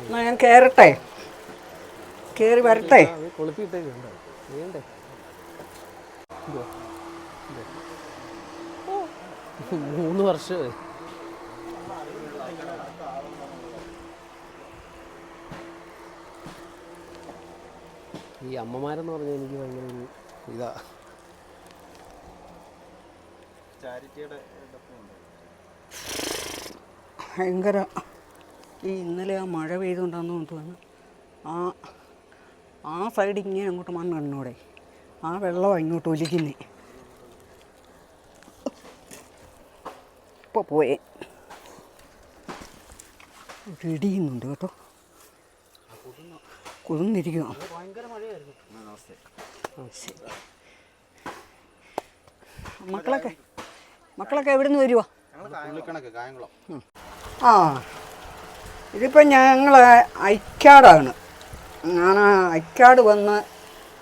എന്നാ ഞാൻ കയറട്ടെ കയറി വരട്ടെ? മൂന്ന് വർഷമായി. ഈ അമ്മമാരെന്ന് പറഞ്ഞാൽ എനിക്ക് ഭയങ്കര ഒരു ഇതാ. ഭയങ്കര. ഈ ഇന്നലെ ആ മഴ പെയ്തുകൊണ്ടാന്ന് തോന്നുന്നു. ആ ആ സൈഡ് ഇങ്ങനെ അങ്ങോട്ട് മണ്ണ് കണ്ണൂടെ. ആ വെള്ളം ഇങ്ങോട്ട് ഒലിക്കുന്നേ. ഇപ്പോൾ പോയേ. ഇടിയുന്നുണ്ട് കേട്ടോ. കുതിന്നിരിക്കുക മക്കളൊക്കെ മക്കളൊക്കെ എവിടെ നിന്ന് വരുവാ ആ. ഇതിപ്പോൾ ഞങ്ങൾ ഐക്കാടാണ് ഞാൻ ഐക്കാട് വന്ന്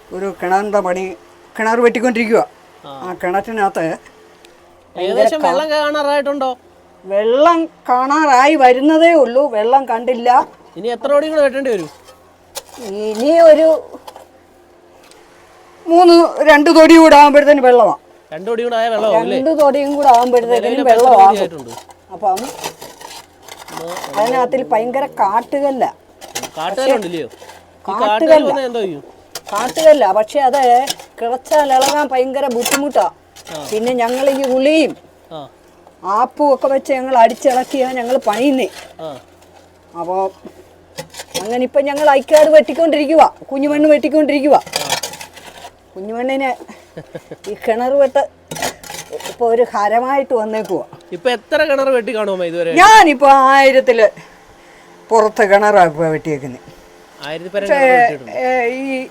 ഒരു കിണറിന്റെ പണി കിണർ വെട്ടിക്കൊണ്ടിരിക്കുക ആ. കിണറ്റിനകത്ത് ഏകദേശം വെള്ളം കാണാറായിട്ടുണ്ടോ? വെള്ളം കാണാറായി വരുന്നതേ ഉള്ളൂ. വെള്ളം കണ്ടില്ല. ഇനി എത്ര ഓടി കൂടെ വെട്ടേണ്ടി വരും? ഇനി ഒരു മൂന്ന് രണ്ട് തൊടി കൂടെ ആകുമ്പോഴത്തേന് വെള്ളമാണ് രണ്ടു ഓടി കൂടെ ആയ വെള്ളം രണ്ട് തൊടിയും കൂടെ ആകുമ്പോഴത്തേക്കും വെള്ളമാണ് വെള്ളമാകും? അപ്പം അതിനകത്തിൽ ഭയങ്കര കാട്ടുകല്ല. കാട്ടുകല്ല. പക്ഷെ അത് കിളച്ചാൽ ഇളകാൻ ഭയങ്കര ബുദ്ധിമുട്ടാ. പിന്നെ ഞങ്ങൾ ഈ ഉളിയും ആപ്പും ഒക്കെ വെച്ച് ഞങ്ങൾ അടിച്ചിളക്കിയാ ഞങ്ങൾ പണിയുന്നേ. അപ്പോൾ അങ്ങനെ ഇപ്പം ഞങ്ങൾ ഐക്കാട് വെട്ടിക്കൊണ്ടിരിക്കുക കുഞ്ഞുമണ്ണ് വെട്ടിക്കൊണ്ടിരിക്കുക കുഞ്ഞുമണ്ണിനെ ഈ കിണർ വെട്ട് ഇപ്പോൾ ഒരു ഹരമായിട്ട് വന്നേക്കുക ഇപ്പൊ എത്ര കിണർ വെട്ടി കാണുമോ ഇതുവരെ? ഞാനിപ്പോ ആയിരത്തിൽ പുറത്ത് കിണറാണ് വെട്ടിയേക്കുന്നത് ആയിരത്തി പരം പക്ഷേ വെട്ടിയിട്ടുണ്ട്. ഈ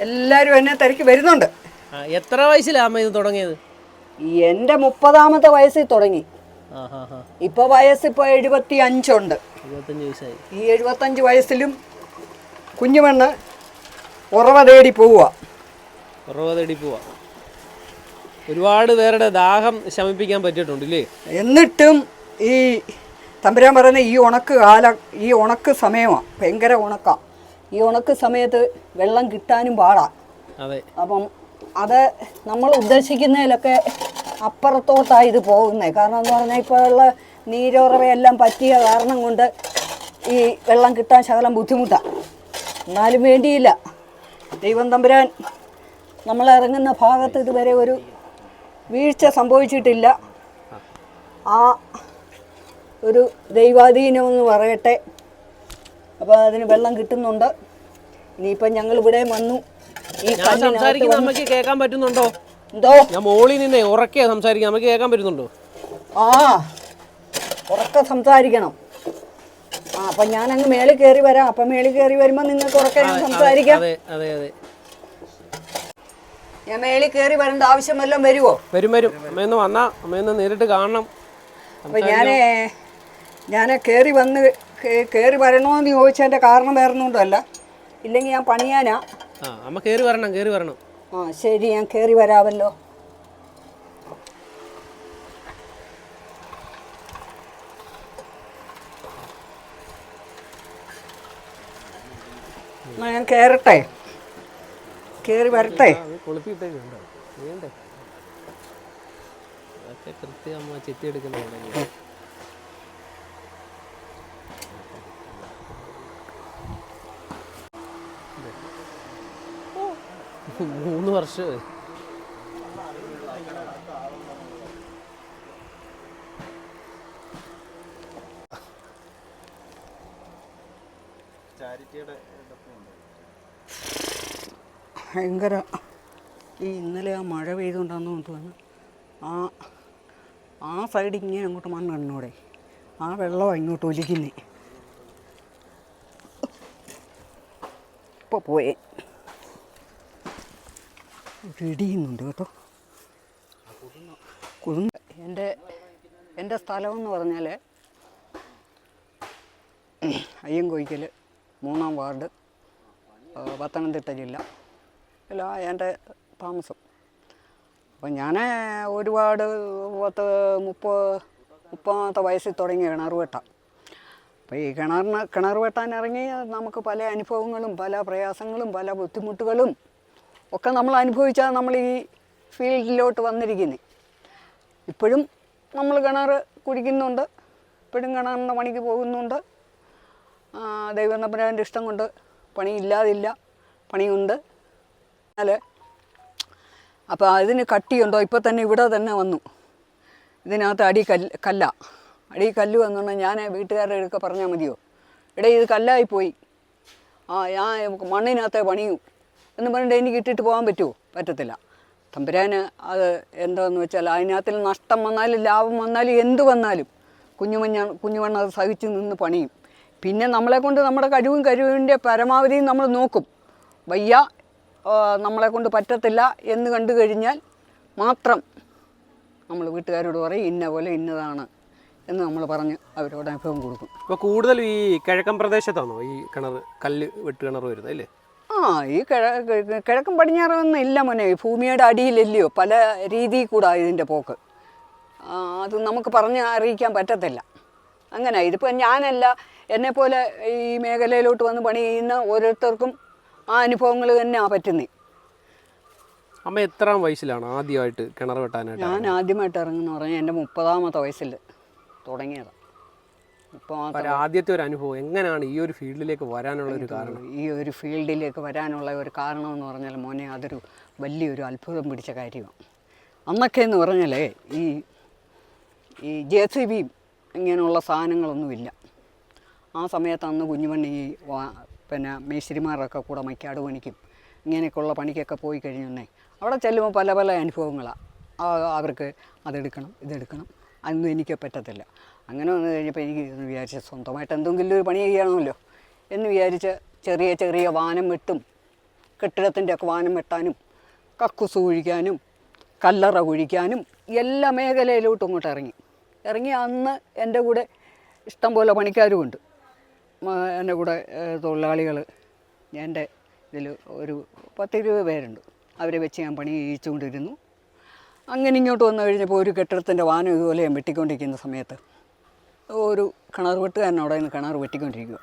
എല്ലാരും എന്നെ തിരക്കി വരുന്നുണ്ട്. ആ, എത്ര വയസ്സിലാ അമ്മ ഇത് തുടങ്ങിയത്? എന്റെ മുപ്പതാമത്തെ വയസ്സിൽ തുടങ്ങി. ആ ഹാ. ഹാ ഇപ്പോൾ വയസ്സിപ്പോൾ എഴുപത്തി അഞ്ചുണ്ട് ഇരുപത്തഞ്ച് വയസ്സായി. ഈ എഴുപത്തഞ്ച് വയസ്സിലും കുഞ്ഞുമണ്ണ് ഉറവ തേടി പോവുക കുറവ് തേടി പോവാ ഒരുപാട് പേരുടെ ദാഹം ശമിപ്പിക്കാൻ പറ്റിയിട്ടുണ്ട് ഇല്ലേ എന്നിട്ടും ഈ തമ്പുരാൻ പറയുന്ന ഈ ഉണക്ക് കാലം ഈ ഉണക്ക് സമയമാണ് ഭയങ്കര ഉണക്കാണ് ഈ ഉണക്ക് സമയത്ത് വെള്ളം കിട്ടാനും പാടാണ് അതെ. അപ്പം അത് നമ്മൾ ഉദ്ദേശിക്കുന്നതിലൊക്കെ അപ്പുറത്തോട്ടാണ് ഇത് പോകുന്നത് കാരണം എന്ന് പറഞ്ഞാൽ ഇപ്പോൾ ഉള്ള നീരുറവയെല്ലാം പറ്റിയ കാരണം കൊണ്ട് ഈ വെള്ളം കിട്ടാൻ ശകലം ബുദ്ധിമുട്ടാണ് എന്നാലും വേണ്ടിയില്ല. ദൈവം തമ്പുരാൻ നമ്മൾ ഇറങ്ങുന്ന ഭാഗത്ത് ഇതുവരെ ഒരു വീഴ്ച സംഭവിച്ചിട്ടില്ല. ആ. ഒരു ദൈവാധീനമെന്ന് പറയട്ടെ. അപ്പോൾ അതിന് വെള്ളം കിട്ടുന്നുണ്ട്. ഇനിയിപ്പം ഞങ്ങൾ ഇവിടെ വന്നു. ഈ ഞാൻ കല്ലിനകത്ത് സംസാരിക്കുന്ന വന്ന് കേൾക്കാൻ പറ്റുന്നുണ്ടോ? എന്തോ? ഞാൻ മോളിൽ നിന്നേ ഉറക്കെ സംസാരിക്കാം നമുക്ക് കേൾക്കാൻ പറ്റുന്നുണ്ടോ? ആ ഉറക്കെ സംസാരിക്കണം. ആ അപ്പം ഞാൻ അങ്ങ് മേളിൽ കയറി വരാം. അപ്പം മേളിൽ കയറി വരുമ്പോൾ നിങ്ങൾക്ക് ഉറക്കെ സംസാരിക്കാം. അതെ അതെ അതെ. ഞാൻ മേളിൽ കയറി വരേണ്ട ആവശ്യം വല്ലതും വരുമോ വരും വരും. അമ്മയൊന്ന് വന്നാ അമ്മയൊന്ന് നേരിട്ട് കാണണം. അപ്പൊ ഞാനേ ഞാൻ കയറി വന്ന് കയറി വരണമെന്ന് ചോദിച്ചതിന്റെ കാരണം വേറൊന്നുണ്ടല്ല ഇല്ലെങ്കിൽ ഞാൻ പണിയാനാ. ആ അമ്മ കയറി വരണം കയറി വരണം. ആ ശരി ഞാൻ കയറി വരാമല്ലോ. ഞാൻ കയറട്ടെ കയറി വരട്ടെ അത് കൊളുത്തിയിട്ടേക്ക് വേണ്ട വേണ്ടേ അതൊക്കെ കൃത്യം അമ്മ വരട്ടെ മൂന്ന് വർഷമായി. ചാരിറ്റിയുടെ ഭയങ്കര ഈ ഇന്നലെ ആ മഴ പെയ്തുകൊണ്ടാണെന്ന് തോന്നുന്നു ആ ആ സൈഡ് ഇങ്ങനെ അങ്ങോട്ട് മണ്ണ് കണ്ണൂടെ ആ വെള്ളം ഇങ്ങോട്ട് ഒലിക്കുന്നേ. ഇപ്പോൾ പോയേ. ഇടിയുന്നുണ്ട് കേട്ടോ. കുതിർന്ന് എന്റെ എന്റെ സ്ഥലമെന്ന് പറഞ്ഞാൽ അയ്യൻകോയ്ക്കൽ മൂന്നാം വാർഡ് പത്തനംതിട്ട ജില്ല. അല്ല എന്റെ താമസം. അപ്പം ഞാൻ ഒരുപാട് പത്ത് മുപ്പത് മുപ്പതാമത്തെ വയസ്സിൽ തുടങ്ങി കിണർ വെട്ടാം അപ്പോൾ ഈ കിണറിന് കിണർ വെട്ടാൻ ഇറങ്ങി നമുക്ക് പല അനുഭവങ്ങളും പല പ്രയാസങ്ങളും പല ബുദ്ധിമുട്ടുകളും ഒക്കെ നമ്മൾ അനുഭവിച്ചാൽ നമ്മൾ ഈ ഫീൽഡിലോട്ട് വന്നിരിക്കുന്നത് ഇപ്പോഴും നമ്മൾ കിണർ കുടിക്കുന്നുണ്ട് ഇപ്പോഴും കിണറിന്റെ പണിക്ക് പോകുന്നുണ്ട്. ദൈവം തമ്പുരാന്റെ ഇഷ്ടം കൊണ്ട് പണിയില്ലാതില്ല പണിയുണ്ട്. എന്നാൽ അപ്പോൾ അതിന് കട്ടിയുണ്ടോ? ഇപ്പോൾ തന്നെ ഇവിടെ തന്നെ വന്നു. ഇതിനകത്ത് അടി കല്ല് കല്ല. അടി കല്ല് വന്നുകൊണ്ട് ഞാൻ വീട്ടുകാരുടെ അടുക്ക പറഞ്ഞാൽ മതിയോ? ഇവിടെ ഇത് കല്ലായി പോയി. ആ ഞാൻ മണ്ണിനകത്തെ പണിയൂ. എന്ന് പറഞ്ഞിട്ട് എനിക്ക് ഇട്ടിട്ട് പോകാൻ പറ്റുമോ പറ്റത്തില്ല. തമ്പുരാന് അത് എന്താണെന്ന് വെച്ചാൽ അതിനകത്തിൽ നഷ്ടം വന്നാലും ലാഭം വന്നാലും എന്ത് വന്നാലും കുഞ്ഞുമഞ്ഞ കുഞ്ഞുമണ്ണ അത് സഹിച്ച് നിന്ന് പണിയും. പിന്നെ നമ്മളെ കൊണ്ട് നമ്മുടെ കഴിവും കഴിവിന്റെ പരമാവധിയും നമ്മൾ നോക്കും. വയ്യ നമ്മളെ കൊണ്ട് പറ്റത്തില്ല എന്ന് കണ്ടു കഴിഞ്ഞാൽ മാത്രം നമ്മൾ വീട്ടുകാരോട് പറയും ഇന്ന പോലെ ഇന്നതാണ് എന്ന് നമ്മൾ പറഞ്ഞ് അവരോട് അനുഭവം കൊടുക്കും. ഇപ്പോൾ കൂടുതലും ഈ കിഴക്കൻ പ്രദേശത്താണോ ഈ കിണർ കല്ല് വെട്ട് കിണർ വരുന്നത് അല്ലേ? ആ ഈ കിഴ കിഴക്കും കിഴക്കൻ പടിഞ്ഞാറൊന്നും ഇല്ല മോനെ. ഈ ഭൂമിയുടെ അടിയിലല്ലയോ പല രീതിയിൽ കൂടാ ഇതിന്റെ പോക്ക്. അത് നമുക്ക് പറഞ്ഞ് അറിയിക്കാൻ പറ്റത്തില്ല. അങ്ങനെ ഇതിപ്പോൾ ഞാനല്ല എന്നെപ്പോലെ ഈ മേഖലയിലോട്ട് വന്ന് പണി ചെയ്യുന്ന ഓരോരുത്തർക്കും ആ അനുഭവങ്ങൾ തന്നെയാണ് പറ്റുന്നത് അമ്മ എത്ര വയസ്സിലാണ് ആദ്യമായിട്ട് കിണർ വെട്ടാനായിട്ട് ഞാൻ ആദ്യമായിട്ട് ഇറങ്ങുന്ന പറഞ്ഞാൽ എന്റെ മുപ്പതാമത്തെ വയസ്സിൽ തുടങ്ങിയത്. ഇപ്പോൾ ആദ്യത്തെ ഒരു അനുഭവം എങ്ങനെയാണ് ഈ ഒരു ഫീൽഡിലേക്ക് വരാനുള്ള ഒരു കാരണം? ഈ ഒരു ഫീൽഡിലേക്ക് വരാനുള്ള ഒരു കാരണം എന്ന് പറഞ്ഞാൽ മോനെ അതൊരു വലിയൊരു അത്ഭുതം പിടിച്ച കാര്യമാണ് അന്നൊക്കെ എന്ന് പറഞ്ഞാലേ ഈ ഈ ജെ സി ബിയും ഇങ്ങനെയുള്ള സാധനങ്ങളൊന്നുമില്ല. ആ സമയത്ത് അന്ന് കുഞ്ഞുമണ്ണി പിന്നെ മേശ്ശിരിമാരൊക്കെ കൂടെ മൈക്കാട് പണിക്കും. ഇങ്ങനെയൊക്കെയുള്ള പണിക്കൊക്കെ പോയി കഴിഞ്ഞേ അവിടെ ചെല്ലുമ്പോൾ പല പല അനുഭവങ്ങളാണ് അവർക്ക് അതെടുക്കണം ഇതെടുക്കണം. അതൊന്നും എനിക്ക് പറ്റത്തില്ല. അങ്ങനെ വന്നു കഴിഞ്ഞപ്പോൾ എനിക്ക് വിചാരിച്ച് സ്വന്തമായിട്ട് എന്തെങ്കിലും ഒരു പണി ചെയ്യണമല്ലോ എന്ന് വിചാരിച്ച് ചെറിയ ചെറിയ വാനം വെട്ടും. കെട്ടിടത്തിന്റെ ഒക്കെ വാനം വെട്ടാനും കക്കുസ് കുഴിക്കാനും കല്ലറ കുഴിക്കാനും എല്ലാ മേഖലയിലോട്ടും ഇങ്ങോട്ട് ഇറങ്ങി. ഇറങ്ങി അന്ന് എന്റെ കൂടെ ഇഷ്ടംപോലെ പണിക്കാരുമുണ്ട്. എന്റെ കൂടെ തൊഴിലാളികൾ എന്റെ ഇതിൽ ഒരു പത്തിരുപത് പേരുണ്ട്. അവരെ വെച്ച് ഞാൻ പണി ചെയ്യിച്ചുകൊണ്ടിരുന്നു. അങ്ങനെ ഇങ്ങോട്ട് വന്നു കഴിഞ്ഞപ്പോൾ ഒരു കെട്ടിടത്തിന്റെ വാനം ഇതുപോലെ ഞാൻ വെട്ടിക്കൊണ്ടിരിക്കുന്ന സമയത്ത് ഒരു കിണർ വെട്ടുകാരൻ അവിടെ നിന്ന് കിണർ വെട്ടിക്കൊണ്ടിരിക്കുക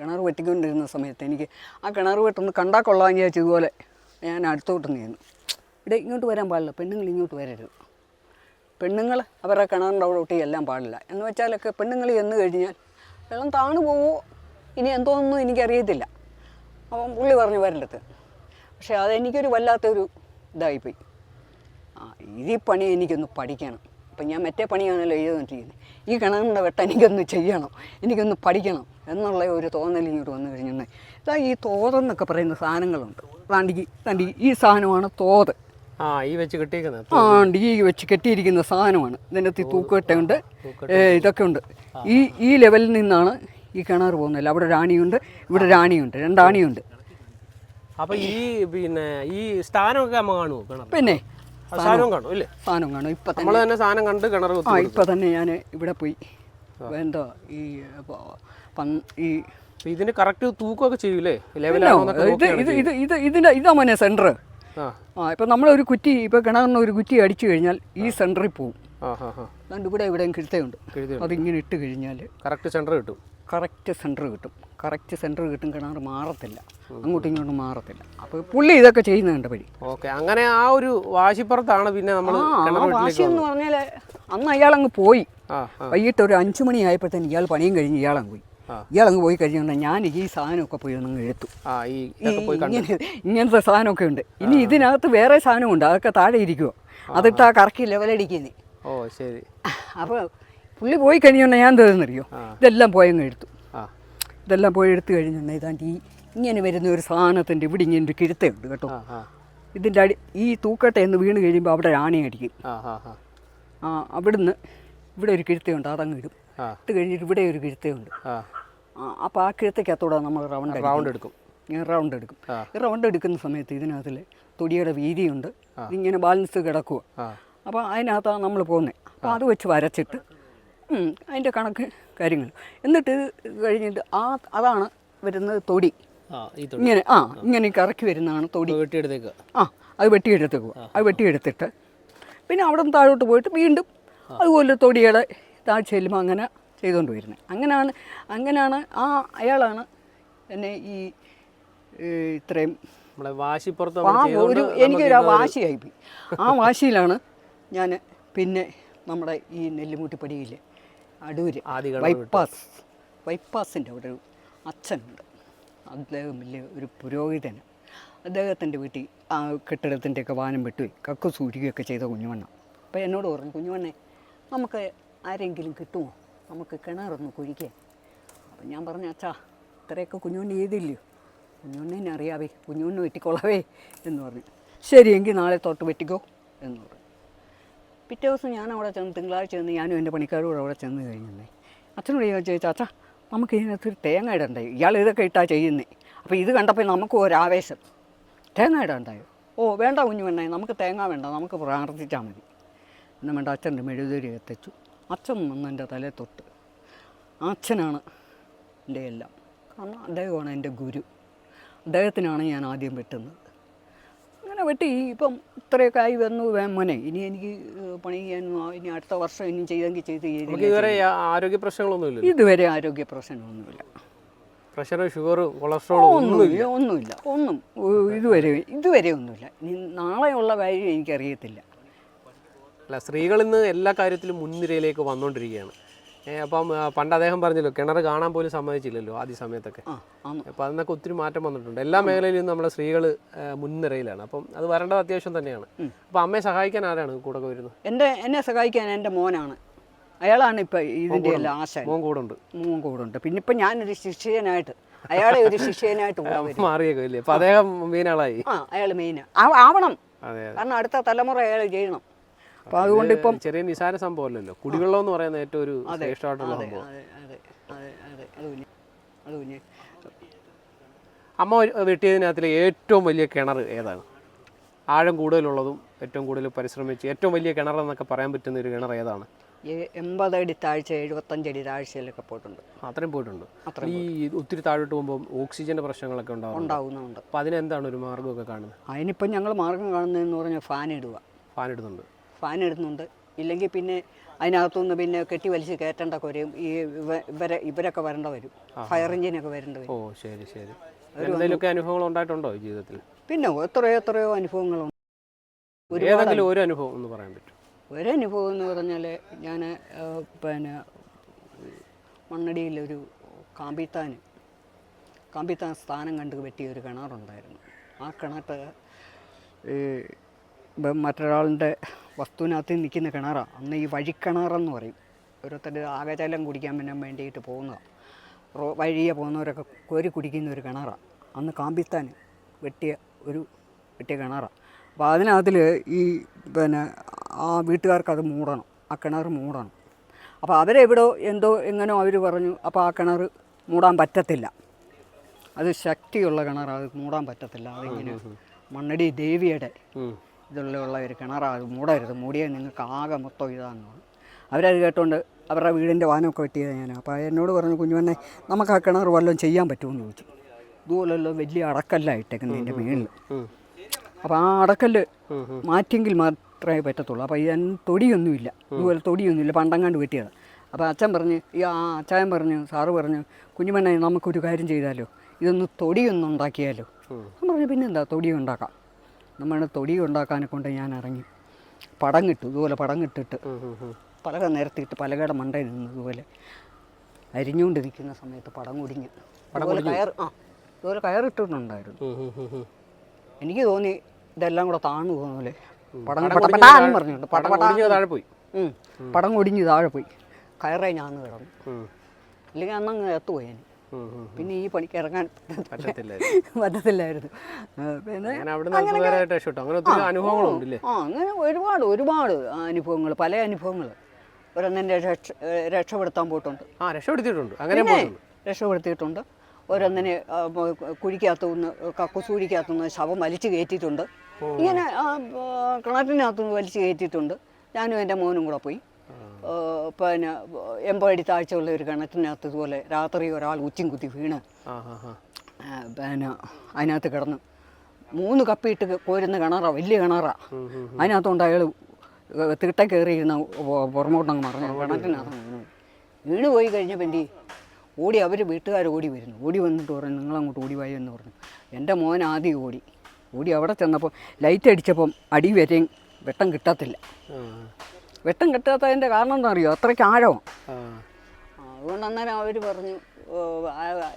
കിണർ വെട്ടിക്കൊണ്ടിരുന്ന സമയത്ത് എനിക്ക് ആ കിണർ വെട്ടൊന്ന് കണ്ടാൽ കൊള്ളാമെന്ന് വിചാരിച്ചു ഇതുപോലെ ഞാൻ അടുത്തോട്ട് നീന്നു. ഇവിടെ ഇങ്ങോട്ട് വരാൻ പാടില്ല. പെണ്ണുങ്ങൾ ഇങ്ങോട്ട് വരരുത്. പെണ്ണുങ്ങൾ അവരുടെ കിണറിന്റെ അവിടെ ഒട്ടി എല്ലാം പാടില്ല. എന്ന് വെച്ചാലൊക്കെ പെണ്ണുങ്ങൾ എന്ന് കഴിഞ്ഞാൽ വെള്ളം താണു പോവോ. ഇനി എന്തോന്നും എനിക്കറിയത്തില്ല. അപ്പം പുള്ളി പറഞ്ഞു വരണ്ടത്. പക്ഷേ അതെനിക്കൊരു വല്ലാത്തൊരു ഇതായിപ്പോയി. ആ ഈ പണി എനിക്കൊന്ന് പഠിക്കണം. അപ്പം ഞാൻ മറ്റേ പണിയാണല്ലോ ചെയ്തുകൊണ്ടിരിക്കുന്നത്. ഈ കിണറിന്റെ വെട്ട എനിക്കൊന്ന് ചെയ്യണം. എനിക്കൊന്ന് പഠിക്കണം എന്നുള്ള ഒരു തോന്നൽ ഇങ്ങോട്ട് വന്നു കഴിഞ്ഞാൽ ഇതാ ഈ തോതെന്നൊക്കെ പറയുന്ന സാധനങ്ങളുണ്ട്. താണ്ടിക്ക് താണ്ടി ഈ സാധനമാണ് തോത്. ആണ്ട് ഈ വെച്ച് കെട്ടിയിരിക്കുന്ന സാധനമാണ്. ഇതിനകത്ത് ഈ തൂക്കട്ടയുണ്ട് ഇതൊക്കെ ഉണ്ട്. ഈ ഈ ലെവലിൽ നിന്നാണ് ഈ കിണർ പോകുന്നില്ല അവിടെ രാണിയുണ്ട് ഇവിടെ രാണിയുണ്ട് രണ്ടാണിയുണ്ട് അപ്പോൾ ഈ പിന്നെ ഈ സ്ഥാനമൊക്കെ നമ്മൾ കാണുമോ പിന്നെ. സ്ഥാനവും കാണും ഇല്ലേ? സാധനം കാണും. ഇപ്പം തന്നെ. നമ്മൾ തന്നെ സാധനം കണ്ട് കിണർ ആ ഇപ്പം തന്നെ ഞാൻ ഇവിടെ പോയി. എന്തോ ഈ ഈ ഇതിന് കറക്റ്റ് തൂക്കമൊക്കെ ചെയ്യൂലേ? ഇത് ഇത് ഇത് ഇതിന്റെ ഇതിന്റെ ഇതാ മോനെ സെന്റർ ആ. ഇപ്പം നമ്മളൊരു കുറ്റി ഇപ്പോൾ കിണറിന് ഒരു കുറ്റി അടിച്ചു കഴിഞ്ഞാൽ ഈ സെന്ററിൽ പോവും. അതുകൊണ്ട് ഇവിടെ എവിടെയും കിഴുത്തയുണ്ട്. അതിങ്ങനെ ഇട്ട് കഴിഞ്ഞാൽ കറക്റ്റ് സെന്റർ കിട്ടും. കറക്റ്റ് സെന്റർ കിട്ടും. കറക്റ്റ് സെന്റർ കിട്ടും കിണർ മാറത്തില്ല. അങ്ങോട്ടും ഇങ്ങോട്ടും മാറത്തില്ല. അപ്പോൾ പുള്ളി ഇതൊക്കെ ചെയ്യുന്നുണ്ട് വഴി. ഓക്കെ അങ്ങനെ ആ ഒരു വാശിപ്പുറത്താണ് പിന്നെ നമ്മൾ വാശി എന്ന് പറഞ്ഞാൽ അന്ന് അയാൾ അങ്ങ് പോയി വൈകിട്ട് ഒരു അഞ്ചു മണി ആയപ്പോഴത്തേന് ഇയാൾ പണിയും കഴിഞ്ഞ് അങ്ങ് പോയി. ഇയാളങ്ങ് പോയി കഴിഞ്ഞാൽ ഞാൻ ഈ സാധനമൊക്കെ പോയി ഒന്ന് എടുത്തു. പോയി ഇങ്ങനെ ഇങ്ങനത്തെ സാധനമൊക്കെ ഉണ്ട്. ഇനി ഇതിനകത്ത് വേറെ സാധനമുണ്ട്. അതൊക്കെ താഴെ ഇരിക്കുമോ അതിട്ട് ആ കറക്കി ലെവലടിക്കുന്നേ ഓ ശരി. അപ്പോൾ പുള്ളി പോയി കഴിഞ്ഞാൽ ഞാൻ തരുന്നറിയോ ഇതെല്ലാം പോയങ്ങ് എടുത്തു. എഴുത്തു ഇതെല്ലാം പോയി എടുത്തു കഴിഞ്ഞാൽ ഇതാണ്ട് ഈ ഇങ്ങനെ വരുന്ന ഒരു സാധനത്തിന്റെ ഇവിടെ ഇങ്ങനെ ഒരു കിഴുത്തയുണ്ട് കേട്ടോ ഇതിന്റെ അടി ഈ തൂക്കട്ടെ എന്ന് വീണ് കഴിയുമ്പോൾ അവിടെ രാണി അടിക്കും. ആ അവിടുന്ന് ഇവിടെ ഒരു കിഴുത്തയുണ്ട് അതങ്ങ് ഇടും. ഇട്ട് കഴിഞ്ഞിട്ട് ഇവിടെ ഒരു കിഴുത്തയുണ്ട്. അപ്പോൾ ആ കിഴുത്തക്കകത്തൂടെ നമ്മൾ റൗണ്ട് റൗണ്ട് എടുക്കും. ഞാൻ റൗണ്ട് എടുക്കും. ഈ റൗണ്ട് എടുക്കുന്ന സമയത്ത് ഇതിനകത്തിൽ തൊടിയുടെ വീതിയുണ്ട്. ഇതിങ്ങനെ ബാലൻസ് കിടക്കുക അപ്പോൾ അതിനകത്താണ് നമ്മൾ പോകുന്നത് അപ്പോൾ അത് വെച്ച് വരച്ചിട്ട് അതിന്റെ അതിന്റെ കണക്ക് കാര്യങ്ങൾ എന്നിട്ട് കഴിഞ്ഞിട്ട് ആ അതാണ് വരുന്നത് തൊടി. ഇങ്ങനെ ആ ഇങ്ങനെ കറക്കി വരുന്നതാണ് തൊടി. വെട്ടിയെടുത്തേക്ക്. ആ അത് വെട്ടിയെടുത്തേക്കുക അത് വെട്ടിയെടുത്തിട്ട് പിന്നെ അവിടെ നിന്ന് താഴോട്ട് പോയിട്ട് വീണ്ടും അതുപോലെ തൊടിയുടെ താഴ് ചെല്ലുമ്പോൾ അങ്ങനെ ചെയ്തുകൊണ്ട് വരുന്നത് അങ്ങനെയാണ് അങ്ങനെയാണ് ആ അയാളാണ് എന്നെ ഈ ഇത്രയും വാശിപ്പുറത്ത് ആ ഒരു എനിക്കൊരു ആ വാശിയായി പോയി ആ വാശിയിലാണ് ഞാൻ പിന്നെ നമ്മുടെ ഈ നെല്ലുമൂട്ടിപ്പടിയിൽ അടൂര് ഗണപതി ബൈപ്പാസ് ബൈപ്പാസിന്റെ അവിടെ ഒരു അച്ഛനുണ്ട്. അദ്ദേഹം വലിയ ഒരു പുരോഹിതന്. അദ്ദേഹത്തിന്റെ വീട്ടിൽ ആ കെട്ടിടത്തിന്റെയൊക്കെ വാനം വെട്ടുകയും കക്ക് സൂരികയൊക്കെ ചെയ്ത കുഞ്ഞുമണ്ണ. അപ്പോൾ എന്നോട് പറഞ്ഞു കുഞ്ഞുമണ്ണെ നമുക്ക് ആരെങ്കിലും കിട്ടുമോ? നമുക്ക് കിണറൊന്ന് കുഴിക്കാൻ അപ്പം ഞാൻ പറഞ്ഞു അച്ഛാ ഇത്രയൊക്കെ കുഞ്ഞുണ്ണി ചെയ്തില്ലയോ കുഞ്ഞുണ്ണിനെ അറിയാവേ കുഞ്ഞുണ്ണി വെട്ടിക്കൊള്ളവേ എന്ന് പറഞ്ഞു. ശരി എങ്കിൽ നാളെ തൊട്ട് വെട്ടിക്കോ എന്ന് പറഞ്ഞു. പിറ്റേ ദിവസം ഞാൻ അവിടെ ചെന്ന് തിങ്കളാഴ്ച ചെന്ന് ഞാനും എന്റെ പണിക്കാരോട് അവിടെ ചെന്ന് കഴിഞ്ഞേ അച്ഛനോട് ഞാൻ ചോദിച്ചു അച്ഛാ നമുക്ക് ഇതിനകത്ത് ഒരു തേങ്ങ ഇടണ്ടേ? ഇയാൾ ഇതൊക്കെ ഇട്ടാ ചെയ്യുന്നേ. അപ്പോൾ ഇത് കണ്ടപ്പോൾ നമുക്ക് ഒരാവേശം. തേങ്ങ ഇടണ്ടായോ ഓ വേണ്ട കുഞ്ഞു വേണ്ടേ നമുക്ക് തേങ്ങ വേണ്ട നമുക്ക് പ്രാർത്ഥിച്ചാൽ മതി. എന്നും വേണ്ട അച്ഛന്റെ മെഴുകുതിരി എത്തിച്ചു അച്ഛൻ വന്ന് എന്റെ തലേ തൊട്ട്. അച്ഛനാണ് എന്റെ എല്ലാം. കാരണം അദ്ദേഹമാണ് എന്റെ ഗുരു. അദ്ദേഹത്തിനാണ് ഞാൻ ആദ്യം വെട്ടുന്നത്. അങ്ങനെ വെട്ടി ഇപ്പം ഇത്രയൊക്കെ ആയി വന്നു മോനെ. ഇനി എനിക്ക് പണി ചെയ്യാൻ ഇനി അടുത്ത വർഷം ഇനി ചെയ്തെങ്കിൽ ചെയ്ത് ഇതുവരെ ആരോഗ്യ പ്രശ്നങ്ങളൊന്നുമില്ല ഇതുവരെ ആരോഗ്യ പ്രശ്നങ്ങളൊന്നുമില്ല. പ്രഷർ ഷുഗർ കൊളസ്ട്രോൾ ഒന്നുമില്ല. ഒന്നുമില്ല ഒന്നും ഇതുവരെ ഇതുവരെ ഒന്നുമില്ല. ഇനി നാളെയുള്ള കാര്യം എനിക്കറിയത്തില്ല. അല്ല സ്ത്രീകൾ ഇന്ന് എല്ലാ കാര്യത്തിലും മുൻനിരയിലേക്ക് വന്നുകൊണ്ടിരിക്കുകയാണ് അപ്പം പണ്ട് അദ്ദേഹം പറഞ്ഞല്ലോ കിണർ കാണാൻ പോലും സമ്മതിച്ചില്ലല്ലോ ആദ്യ സമയത്തൊക്കെ. അപ്പം അതിനൊക്കെ ഒത്തിരി മാറ്റം വന്നിട്ടുണ്ട്. എല്ലാ മേഖലയിലും നമ്മുടെ സ്ത്രീകൾ മുൻനിരയിലാണ്. അപ്പം അത് വരേണ്ടത് അത്യാവശ്യം തന്നെയാണ്. അപ്പം അമ്മയെ സഹായിക്കാൻ ആരാണ് കൂടെ വരുന്നത്? എന്റെ എന്നെ സഹായിക്കാൻ എന്റെ മോനാണ്. അയാളാണ് ഇപ്പം ഇതിന്റെ എല്ലാം ആശ മോൻ കൂടുണ്ട്. മോൻ കൂടുണ്ട്. പിന്നെ ഇപ്പം ഞാനൊരു ശിക്ഷകനായിട്ട് അയാളെ ഒരു ശിക്ഷകനായിട്ട് മാറിയേക്കില്ലേ അപ്പം അദ്ദേഹം മെയിനാളായി ആ അയാൾ മെയിൻ ആവണം. കാരണം അടുത്ത തലമുറ അയാൾ ചെയ്യണം. അപ്പോൾ അതുകൊണ്ട് ഇപ്പം ചെറിയ നിസാര സംഭവമല്ലല്ലോ. കുടിവെള്ളം എന്ന് പറയുന്ന ഏറ്റവും ഒരു ശ്രേഷ്ഠമായിട്ടുള്ള സംഭവം. അമ്മ വെട്ടിയതിനകത്തിലെ ഏറ്റവും വലിയ കിണർ ഏതാണ്? ആഴം കൂടുതലുള്ളതും ഏറ്റവും കൂടുതൽ പരിശ്രമിച്ച് ഏറ്റവും വലിയ കിണർ എന്നൊക്കെ പറയാൻ പറ്റുന്ന ഒരു കിണർ ഏതാണ്? എൺപതടി താഴ്ച എഴുപത്തഞ്ചടി താഴ്ചയിലൊക്കെ പോയിട്ടുണ്ട്. അത്രയും പോയിട്ടുണ്ട്. ഈ ഒത്തിരി താഴോട്ട് പോകുമ്പോൾ ഓക്സിജന്റെ പ്രശ്നങ്ങളൊക്കെ ഉണ്ടാവും ഉണ്ടാവുന്നുണ്ട്. അപ്പോൾ അതിനെന്താണ് ഒരു മാർഗമൊക്കെ കാണുന്നത്? അതിനിപ്പം ഞങ്ങൾ മാർഗം കാണുന്നതെന്ന് പറഞ്ഞാൽ ഫാൻ ഇടുക. ഫാൻ ഇടുന്നുണ്ട്. ഫാൻ ഇടുന്നുണ്ട്. ഇല്ലെങ്കിൽ പിന്നെ അതിനകത്തുനിന്ന് പിന്നെ കെട്ടി വലിച്ച് കയറ്റേണ്ട വരും ഈ ഇവ- ഇവരെ ഇവരൊക്കെ വരേണ്ട വരും. ഫയർ എഞ്ചിനൊക്കെ വരേണ്ട വരും. ഓ ശരി ശരി. എന്തെങ്കിലുമൊക്കെ അനുഭവങ്ങൾ ഉണ്ടായിട്ടുണ്ടോ ജീവിതത്തിൽ? പിന്നെ എത്രയോ എത്രയോ അനുഭവങ്ങളുണ്ട് ഏതെങ്കിലും ഒരു അനുഭവം എന്ന് പറയാൻ പറ്റും അനുഭവം എന്ന് പറഞ്ഞാൽ ഞാൻ പിന്നെ മണ്ണടിയിലൊരു കാമ്പിത്താൻ കാമ്പിത്താൻ സ്ഥാനം കണ്ട് വെട്ടിയ ഒരു കിണറുണ്ടായിരുന്നു. ആ കിണറ്റ് ഈ ഇപ്പം മറ്റൊരാളിന്റെ വസ്തുവിനകത്ത് നിൽക്കുന്ന കിണറാണ് അന്ന് ഈ വഴിക്കിണറെന്ന് പറയും. ഓരോരുത്തരുടെ ആകജലം കുടിക്കാൻ പിന്നെ വേണ്ടിയിട്ട് പോകുന്നതാണ് റോ വഴിയെ പോകുന്നവരൊക്കെ കോരി കുടിക്കുന്ന ഒരു കിണറാണ് അന്ന് കാമ്പിത്താൻ വെട്ടിയ ഒരു വെട്ടിയ കിണറാണ് അപ്പോൾ അതിനകത്തിൽ ഈ പിന്നെ ആ വീട്ടുകാർക്ക് അത് മൂടണം. ആ കിണർ മൂടണം. അപ്പോൾ അവരെവിടോ എന്തോ എങ്ങനോ അവർ പറഞ്ഞു അപ്പോൾ ആ കിണർ മൂടാൻ പറ്റത്തില്ല. അത് ശക്തിയുള്ള കിണർ അത് മൂടാൻ പറ്റത്തില്ല. അതിങ്ങനെ മണ്ണടി ദേവിയുടെ. ഇതിലുള്ള ഒരു കിണറാണ്. അത് മൂടരുത്. മൂടിയാൽ നിങ്ങൾക്ക് ആകെ മൊത്തം ഇതാണെന്ന് അവരത് കേട്ടുകൊണ്ട് അവരുടെ വീടിന്റെ വാനമൊക്കെ വെട്ടിയത് ഞാൻ. അപ്പോൾ എന്നോട് പറഞ്ഞു കുഞ്ഞുവണ്ണെ നമുക്ക് ആ കിണർ വല്ലതും ചെയ്യാൻ പറ്റുമെന്ന് ചോദിച്ചു. ഇതുപോലല്ലോ വലിയ അടക്കല്ല ഇട്ടേക്കുന്നത് മേളിൽ. ഉം. അപ്പോൾ ആ അടക്കല്ല് ഉം. മാറ്റിയെങ്കിൽ മാത്രമേ പറ്റത്തുള്ളൂ. അപ്പോൾ ഇതിന് തൊടിയൊന്നുമില്ല. ഇതുപോലെ തൊടിയൊന്നുമില്ല. പണ്ടങ്ങാണ്ട് വെട്ടിയത്. അപ്പോൾ അച്ഛൻ പറഞ്ഞ് ഈ ആ അച്ചായൻ പറഞ്ഞു സാറ് പറഞ്ഞു കുഞ്ഞുമണ്ണ നമുക്കൊരു കാര്യം ചെയ്താലോ? ഇതൊന്ന് തൊടിയൊന്നുണ്ടാക്കിയാലോ? ഞാൻ പറഞ്ഞു പിന്നെന്താ? തൊടി ഉണ്ടാക്കാം നമ്മുടെ തൊടി ഉണ്ടാക്കാനെ കൊണ്ട് ഞാൻ ഇറങ്ങി. പടം കിട്ടു ഇതുപോലെ പടം കിട്ടിട്ട്. പലക നിരത്തിയിട്ട് പലകയുടെ മണ്ടയിൽ നിന്ന് ഇതുപോലെ അരിഞ്ഞുകൊണ്ടിരിക്കുന്ന സമയത്ത് പടം കുടിഞ്ഞ് ഇതുപോലെ കയർ ആ. ഇതുപോലെ കയറിട്ടിട്ടുണ്ടായിരുന്നു. എനിക്ക് തോന്നി ഇതെല്ലാം കൂടെ താണു പോകുന്ന പോലെ പടം പടം പടപടാന്ന് ഒടിഞ്ഞ് പറഞ്ഞുണ്ട് പടപടാ താഴെ പോയി. പടം ഒടിഞ്ഞ് താഴെ പോയി. കയറേ ഞാൻ കിടന്നു. അല്ലെങ്കിൽ അന്നങ്ങ് എത്തുപോയി ഞാൻ. പിന്നെ ഈ പണിക്ക് ഇറങ്ങാൻ പറ്റത്തില്ലായിരുന്നു. പിന്നെ അങ്ങനെ നിന്ന് അങ്ങനെ ആ അങ്ങനെ ഒരുപാട് ഒരുപാട് അനുഭവങ്ങൾ പല അനുഭവങ്ങൾ. ഓരോന്നിന്റെ രക്ഷ രക്ഷപ്പെടുത്താൻ പോയിട്ടുണ്ട്. ആ രക്ഷപ്പെടുത്തിയിട്ടുണ്ട്. അങ്ങനെ രക്ഷപ്പെടുത്തിയിട്ടുണ്ട്. ഓരോന്നിനെ ആ, മ- കുഴിക്കകത്തുനിന്ന് കക്കുസൂരിക്കകത്തുനിന്ന് ശവം വലിച്ചു കയറ്റിയിട്ടുണ്ട്. ഇങ്ങനെ ആ, നിന്ന് വലിച്ചു കയറ്റിയിട്ടുണ്ട്. ഞാനും എന്റെ മോനും കൂടെ പോയി. പിന്നെ എൺപടി താഴ്ചയുള്ള ഒരു കിണറ്റിനകത്ത് ഇതുപോലെ രാത്രി ഒരാൾ ഉച്ചയും കുത്തി വീണ്. പിന്നെ അതിനകത്ത് കിടന്ന് മൂന്ന് കപ്പിയിട്ട് കോരുന്ന കിണറാ വലിയ കിണറാ. അതിനകത്തുകൊണ്ട് അയാൾ തിട്ട കയറിയിരുന്ന പുറമോട്ടങ്ങ് മറിഞ്ഞു കിണറ്റിനകത്ത് വീണു. വീണ്. പോയി കഴിഞ്ഞപ്പോൾ എന്ത് ഓടി അവർ വീട്ടുകാർ ഓടി വരുന്നു. ഓടി വന്നിട്ട് പറഞ്ഞു നിങ്ങളങ്ങോട്ട് ഓടി വായി എന്ന് പറഞ്ഞു. എന്റെ മോൻ ആദ്യം ഓടി. ഓടി അവിടെ ചെന്നപ്പോൾ ലൈറ്റ് അടിച്ചപ്പം അടി വരെയും വെട്ടം കിട്ടത്തില്ല. വെട്ടം കിട്ടാത്തതിന്റെ കാരണം എന്താ അറിയോ അത്രയ്ക്ക് ആഴവും. അതുകൊണ്ട് അന്നേരം അവർ പറഞ്ഞു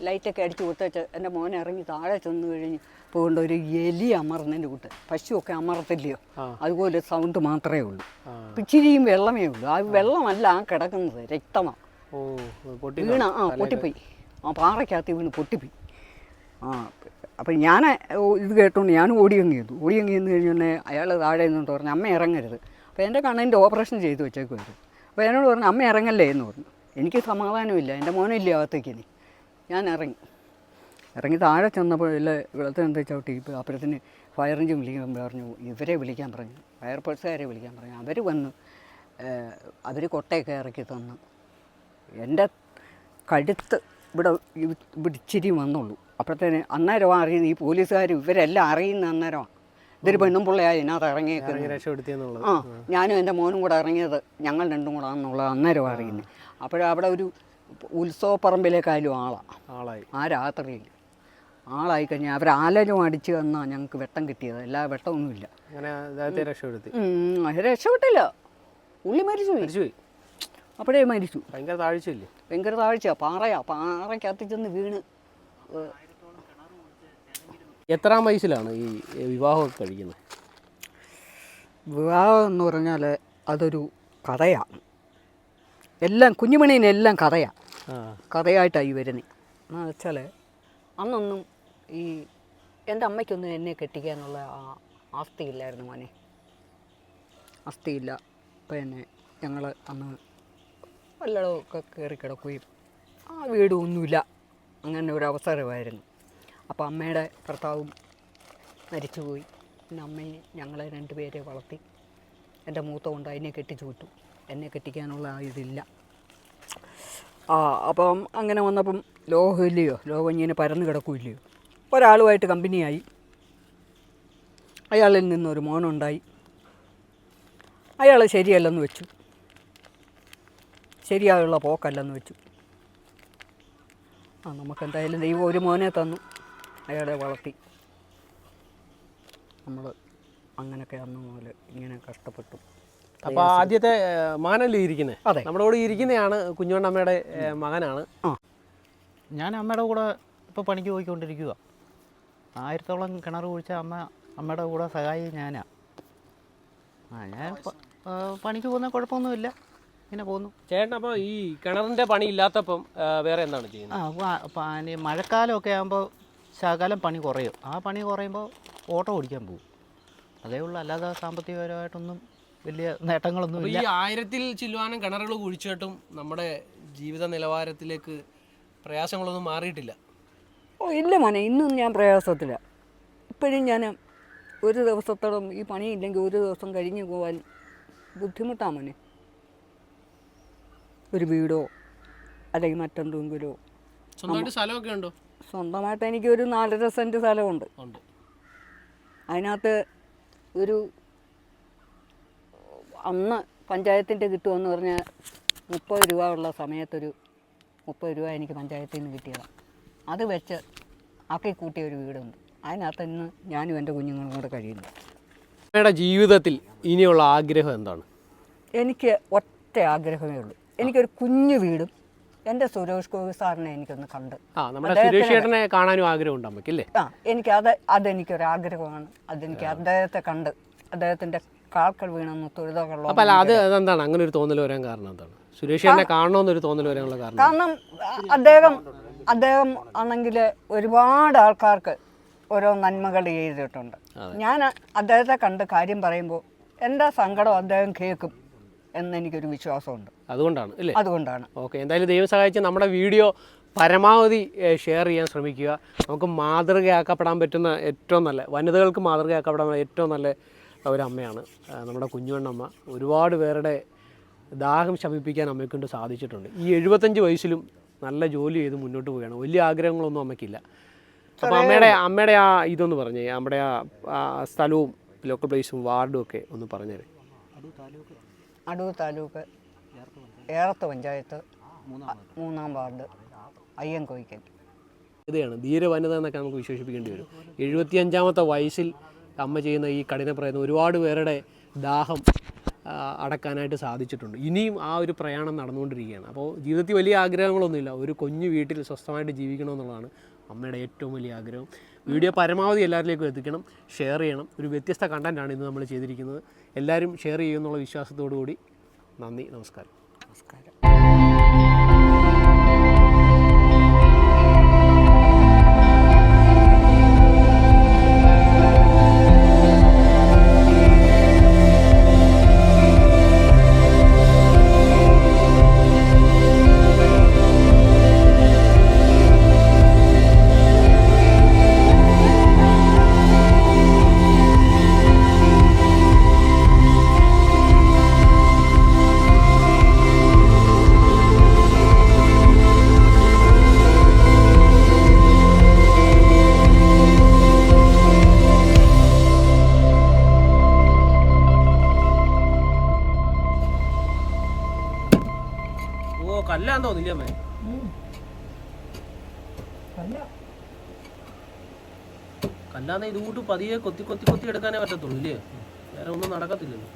ലൈറ്റൊക്കെ അടിച്ച് കൊടുത്തേച്ച് എന്റെ മോനെ ഇറങ്ങി താഴെ ചെന്ന് കഴിഞ്ഞ് പോകേണ്ട ഒരു എലി അമർന്നതിന്റെ കൂട്ട്. പശുവൊക്കെ അമർത്തില്ലയോ? അതുപോലെ സൗണ്ട് മാത്രമേ ഉള്ളൂ. പിച്ചിരിയും ഇച്ചിരിയും വെള്ളമേ ഉള്ളൂ. ആ വെള്ളമല്ല ആ കിടക്കുന്നത് രക്തമാണ് ഓ പൊട്ടി വീണ ആ പൊട്ടിപ്പോയി. ആ പാറയ്ക്കകത്ത് വീണ് പൊട്ടിപ്പോയി. ആ അപ്പം ഞാൻ ഇത് കേട്ടോണ്ട് ഞാൻ ഓടിയങ്ങി ചെയ്തു ഓടിയങ്ങി എന്ന് അയാൾ താഴെ നിന്നിട്ട് പറഞ്ഞു അമ്മ ഇറങ്ങരുത്. അപ്പോൾ എന്റെ കണ്ണിന്റെ ഓപ്പറേഷൻ ചെയ്ത് വെച്ചേക്കുമായിരുന്നു അപ്പോൾ എന്നോട് പറഞ്ഞു അമ്മ ഇറങ്ങല്ലേ? എന്ന് പറഞ്ഞു. എനിക്ക് സമാധാനമില്ല എന്റെ മോനില്ലേ അകത്തേക്ക് ഇനി. ഞാൻ ഇറങ്ങി. ഇറങ്ങി താഴെ ചെന്നപ്പോൾ ഇല്ല വെള്ളത്തിൽ എന്താ ചവിട്ടി ഇപ്പോൾ അപ്പുറത്തിന് ഫയർ എഞ്ചിൻ വിളിക്കാൻ പറഞ്ഞു. ഇവരെ വിളിക്കാൻ പറഞ്ഞു. ഫയർ ഫോഴ്സുകാരെ വിളിക്കാൻ പറഞ്ഞു. അവർ വന്ന് അവർ കൊട്ടയൊക്കെ ഇറക്കി തന്നു. എന്റെ കഴുത്ത് ഇവിടെ ഇവിടെ ഇച്ചിരി വന്നുള്ളൂ. അപ്പോഴത്തേന് അന്നേരമാണ് അറിയുന്നത്. ഈ പോലീസുകാർ ഇവരെല്ലാം അറിയുന്ന അന്നേരമാണ്. ഇതൊരു പെണ്ണും പിള്ളയായി ഇതിനകത്ത് ഇറങ്ങിയേക്കുന്നത് ആ ഞാനും എന്റെ മോനും കൂടെ ഇറങ്ങിയത് ഞങ്ങൾ രണ്ടും കൂടെ ആണെന്നുള്ളത് അന്നേരം അറിയുന്നത് അപ്പോഴവിടെ ഒരു ഉത്സവപ്പറമ്പിലേക്കായാലും ആളാണ് ആളായി. ആ രാത്രിയിൽ ആളായി കഴിഞ്ഞാൽ അവർ ആലലും അടിച്ച് തന്നാൽ ഞങ്ങൾക്ക് വെട്ടം കിട്ടിയത്. എല്ലാ വെട്ടമൊന്നുമില്ല രക്ഷപ്പെട്ടില്ല ഉള്ളി മരിച്ചു പോയി മരിച്ചുപോയി. അപ്പോഴേ മരിച്ചു. ഭയങ്കര താഴ്ചയില്ലേ? ഭയങ്കര താഴ്ച പാറയാ. പാറയ്ക്കകത്ത് ചെന്ന് വീണ്. എത്രാം വയസ്സിലാണ് ഈ വിവാഹമൊക്കെ കഴിക്കുന്നത്? വിവാഹം എന്ന് പറഞ്ഞാൽ അതൊരു കഥയാണ്. എല്ലാം കുഞ്ഞുമണീനെല്ലാം കഥയാണ് കഥയായിട്ടായി വരുന്നത്. എന്ന് വെച്ചാൽ അന്നൊന്നും ഈ എന്റെ അമ്മയ്ക്കൊന്നും എന്നെ കെട്ടിക്കാനുള്ള ആ ആസ്തിയില്ലായിരുന്നു മോനെ. ആസ്തിയില്ല. പിന്നെ ഞങ്ങൾ അന്ന് വല്ലടമൊക്കെ കയറി കിടക്കുകയും ആ വീടും ഒന്നുമില്ല. അങ്ങനെ ഒരു അവസരമായിരുന്നു. അപ്പോൾ അമ്മയുടെ ഭർത്താവും മരിച്ചുപോയി. പിന്നെ അമ്മയെ ഞങ്ങളെ രണ്ടുപേരെ വളർത്തി. എന്റെ മൂത്ത കൊണ്ട് അതിനെ കെട്ടിച്ചു വിട്ടു എന്നെ കെട്ടിക്കാനുള്ള ഇതില്ല. ആ അപ്പം അങ്ങനെ വന്നപ്പം ലോഹം ഇല്ലയോ? ലോകം ഇങ്ങനെ പരന്ന് കിടക്കില്ലയോ ഒരാളുമായിട്ട് കമ്പനിയായി. അയാളിൽ നിന്നൊരു മോനുണ്ടായി. അയാൾ ശരിയല്ലെന്ന് വെച്ചു. ശരിയായുള്ള പോക്കല്ലെന്ന് വെച്ചു. ആ നമുക്കെന്തായാലും ദൈവം ഒരു മോനെ തന്നു. അയാളെ വളർത്തി. നമ്മൾ അങ്ങനെയൊക്കെ അന്ന് മുതൽ ഇങ്ങനെ കഷ്ടപ്പെട്ടു. അപ്പൊ ആദ്യത്തെ മകനല്ലേ ഇരിക്കുന്നത് അതെ. നമ്മുടെ കൂടെ ഇരിക്കുന്നതാണ് കുഞ്ഞോണ്ടമ്മയുടെ മകനാണ്. മകനാണ് ഞാൻ അമ്മയുടെ കൂടെ ഇപ്പോൾ പണിക്ക് പോയിക്കൊണ്ടിരിക്കുക ആയിരത്തോളം കിണർ കുഴിച്ച അമ്മ അമ്മയുടെ കൂടെ സഹായി ഞാനാ. ആ ഞാൻ ആ, പണിക്ക് പോകുന്ന കുഴപ്പമൊന്നുമില്ല. ഇങ്ങനെ പോകുന്നു. ചേട്ടൻ അപ്പോൾ ഈ കിണറിന്റെ പണി ഇല്ലാത്തപ്പം വേറെ എന്താണ് ചെയ്യുന്നത്? ആ പനി മഴക്കാലമൊക്കെ ആകുമ്പോൾ ശകലം പണി കുറയും. ആ പണി കുറയുമ്പോൾ ഓട്ടോ ഓടിക്കാൻ പോകും അതേ ഉള്ളൂ. അല്ലാതെ സാമ്പത്തികപരമായിട്ടൊന്നും വലിയ നേട്ടങ്ങളൊന്നും ഈ ആയിരത്തിൽ ചില്ലുവാനും കിണറുകൾ കുഴിച്ചിട്ടും നമ്മുടെ ജീവിത നിലവാരത്തിലേക്ക് പ്രയാസങ്ങളൊന്നും മാറിയിട്ടില്ല. ഓ ഇല്ല മോനെ. ഇന്നും ഞാൻ പ്രയാസത്തില്ല ഇപ്പോഴും ഞാൻ ഒരു ദിവസത്തോളം ഈ പണിയില്ലെങ്കിൽ ഒരു ദിവസം കഴിഞ്ഞു പോകാൻ ബുദ്ധിമുട്ടാണ് മോനെ. ഒരു വീടോ അല്ലെങ്കിൽ മറ്റെന്തെങ്കിലോ സ്വന്തമായിട്ട് സ്ഥലമൊക്കെ ഉണ്ടോ? സ്വന്തമായിട്ട് എനിക്ക് ഒരു നാലര സെന്റ് സ്ഥലമുണ്ട്. ഉണ്ട്. അതിനകത്ത് ഒരു അന്ന് പഞ്ചായത്തിന്റെ കിട്ടുമെന്ന് പറഞ്ഞാൽ മുപ്പത് രൂപ ഉള്ള സമയത്തൊരു മുപ്പത് രൂപ എനിക്ക് പഞ്ചായത്തിൽ നിന്ന് കിട്ടിയതാണ് അത് വെച്ച് ആക്കി കൂട്ടിയ ഒരു വീടുണ്ട്. അതിനകത്ത് ഇന്ന് ഞാനും എന്റെ കുഞ്ഞുങ്ങളും കൂടെ കഴിയുന്നു. അമ്മയുടെ ജീവിതത്തിൽ ഇനിയുള്ള ആഗ്രഹം എന്താണ്? എനിക്ക് ഒറ്റ ആഗ്രഹമേ ഉള്ളൂ. എനിക്കൊരു കുഞ്ഞു വീടും എന്റെ സുരേഷ് ഗോപി സാറിനെ എനിക്കൊന്ന് കണ്ട്. ആ നമ്മുടെ സുരേഷ് ചേട്ടനെ കാണാനും ആഗ്രഹമുണ്ട് അമ്മയ്ക്ക് അല്ലേ ആ എനിക്ക് അത് അതെനിക്കൊരു ആഗ്രഹമാണ് അതെനിക്ക് അദ്ദേഹത്തെ കണ്ട് അദ്ദേഹത്തിന്റെ കാക്കൾ വീണെന്ന് തൊഴുതകളുള്ള അപ്പൊ അല്ല അത് എന്താണ് അങ്ങനെ ഒരു തോന്നൽ വരാൻ കാരണം എന്താണ്? സുരേഷ് ചേട്ടനെ കാണണമെന്നൊരു തോന്നൽ വരാനുള്ള കാരണം കാരണം അദ്ദേഹം അദ്ദേഹം ആണെങ്കിൽ ഒരുപാട് ആൾക്കാർക്ക് ഓരോ നന്മകൾ ചെയ്തിട്ടുണ്ട്. ഞാൻ അദ്ദേഹത്തെ കണ്ട് കാര്യം പറയുമ്പോൾ എന്റെ സങ്കടം അദ്ദേഹം കേൾക്കും. എന്നെനിക്കൊരു വിശ്വാസമുണ്ട്. അതുകൊണ്ടാണ് അല്ലേ? അതുകൊണ്ടാണ്. ഓക്കെ എന്തായാലും ദൈവം സഹായിച്ച് നമ്മുടെ വീഡിയോ പരമാവധി ഷെയർ ചെയ്യാൻ ശ്രമിക്കുക. നമുക്ക് മാതൃകയാക്കപ്പെടാൻ പറ്റുന്ന ഏറ്റവും നല്ല വനിതകൾക്ക് മാതൃകയാക്കപ്പെടാൻ ഏറ്റവും നല്ല ഒരു അമ്മയാണ് നമ്മുടെ കുഞ്ഞുവണ്ണമ്മ. ഒരുപാട് പേരുടെ ദാഹം ശമിപ്പിക്കാൻ അമ്മയ്ക്കൊണ്ട് സാധിച്ചിട്ടുണ്ട്. ഈ എഴുപത്തഞ്ച് വയസ്സിലും നല്ല ജോലി ചെയ്ത് മുന്നോട്ട് പോവുകയാണ്. വലിയ ആഗ്രഹങ്ങളൊന്നും അമ്മയ്ക്കില്ല. അപ്പോൾ അമ്മയുടെ അമ്മയുടെ ആ ഇതൊന്ന് പറഞ്ഞേ നമ്മുടെ ആ സ്ഥലവും ലോക്കൽ പ്ലേസും വാർഡും ഒക്കെ ഒന്ന് പറഞ്ഞേരെ. അടൂർ താലൂക്ക് ഏറത്ത് പഞ്ചായത്ത് മൂന്നാം വാർഡ്. അയ്യൻകോയ്ക്കൽ ഇതാണ് ധീരവനിത എന്നൊക്കെ നമുക്ക് വിശേഷിപ്പിക്കേണ്ടി വരും. എഴുപത്തി അഞ്ചാമത്തെ വയസ്സിൽ അമ്മ ചെയ്യുന്ന ഈ കഠിന പ്രയത്നം ഒരുപാട് പേരുടെ ദാഹം അടക്കാനായിട്ട് സാധിച്ചിട്ടുണ്ട്. ഇനിയും ആ ഒരു പ്രയാണം നടന്നുകൊണ്ടിരിക്കുകയാണ്. അപ്പോൾ ജീവിതത്തിൽ വലിയ ആഗ്രഹങ്ങളൊന്നുമില്ല. ഒരു കൊഞ്ഞു വീട്ടിൽ സ്വസ്ഥമായിട്ട് ജീവിക്കണമെന്നുള്ളതാണ് അമ്മയുടെ ഏറ്റവും വലിയ ആഗ്രഹം. വീഡിയോ പരമാവധി എല്ലാവരിലേക്കും എത്തിക്കണം ഷെയർ ചെയ്യണം. ഒരു വ്യത്യസ്ത കണ്ടന്റാണ് ഇന്ന് നമ്മൾ ചെയ്തിരിക്കുന്നത്. എല്ലാവരും ഷെയർ ചെയ്യുമെന്നുള്ള വിശ്വാസത്തോടു കൂടി നന്ദി നമസ്കാരം. നമസ്കാരം. തോന്നില്ലേ അമ്മേ കല്ലാന്ന് ഇതുകൂട്ട് പതിയെ കൊത്തി കൊത്തി കൊത്തി എടുക്കാനേ പറ്റത്തുള്ളൂ ഇല്ലേ? വേറെ ഒന്നും നടക്കത്തില്ലല്ലോ.